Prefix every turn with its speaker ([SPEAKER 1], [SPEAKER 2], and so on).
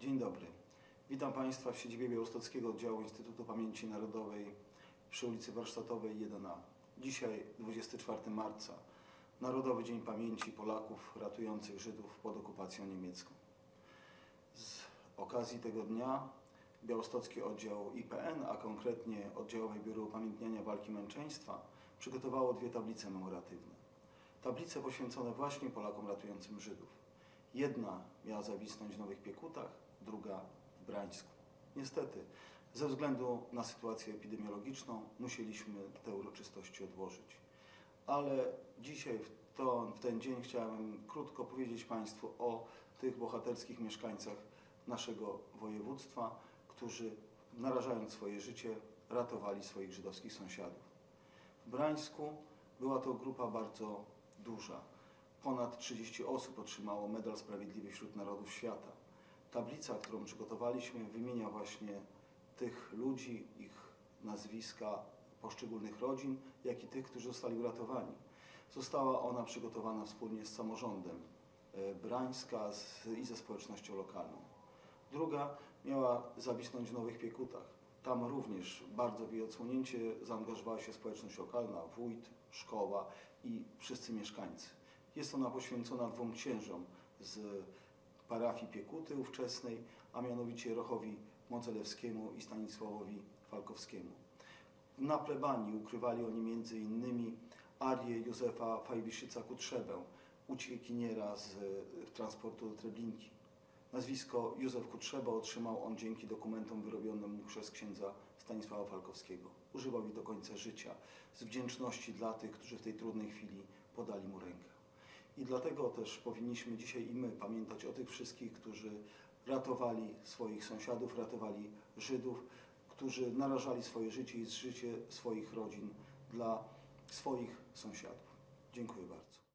[SPEAKER 1] Dzień dobry. Witam Państwa w siedzibie Białostockiego Oddziału Instytutu Pamięci Narodowej przy ulicy Warsztatowej 1A. Dzisiaj 24 marca, Narodowy Dzień Pamięci Polaków ratujących Żydów pod okupacją niemiecką. Z okazji tego dnia Białostocki Oddział IPN, a konkretnie Oddziałowe Biuro Upamiętniania Walki Męczeństwa, przygotowało dwie tablice memoratywne. Tablice poświęcone właśnie Polakom ratującym Żydów. Jedna miała zawisnąć w Nowych Piekutach, druga w Brańsku. Niestety, ze względu na sytuację epidemiologiczną musieliśmy te uroczystości odłożyć. Ale dzisiaj, w, to, w ten dzień, chciałem krótko powiedzieć Państwu o tych bohaterskich mieszkańcach naszego województwa, którzy narażając swoje życie, ratowali swoich żydowskich sąsiadów. W Brańsku była to grupa bardzo duża. Ponad 30 osób otrzymało Medal Sprawiedliwy wśród Narodów Świata. Tablica, którą przygotowaliśmy, wymienia właśnie tych ludzi, ich nazwiska poszczególnych rodzin, jak i tych, którzy zostali uratowani. Została ona przygotowana wspólnie z samorządem e, Brańska i ze społecznością lokalną. Druga miała zawisnąć w Nowych Piekutach. Tam również bardzo w jej odsłonięcie zaangażowała się społeczność lokalna, wójt, szkoła i wszyscy mieszkańcy. Jest ona poświęcona dwóm księżom z parafii Piekuty ówczesnej, a mianowicie Rochowi Modzelewskiemu i Stanisławowi Falkowskiemu. Na plebanii ukrywali oni innymi Arię Józefa Fajwiszyca-Kutrzebę, uciekiniera z e, transportu do Treblinki. Nazwisko Józef Kutrzeba otrzymał on dzięki dokumentom wyrobionym przez księdza Stanisława Falkowskiego. Używał ich do końca życia, z wdzięczności dla tych, którzy w tej trudnej chwili podali mu rękę. I dlatego też powinniśmy dzisiaj i my pamiętać o tych wszystkich, którzy ratowali swoich sąsiadów, ratowali Żydów, którzy narażali swoje życie i życie swoich rodzin dla swoich sąsiadów. Dziękuję bardzo.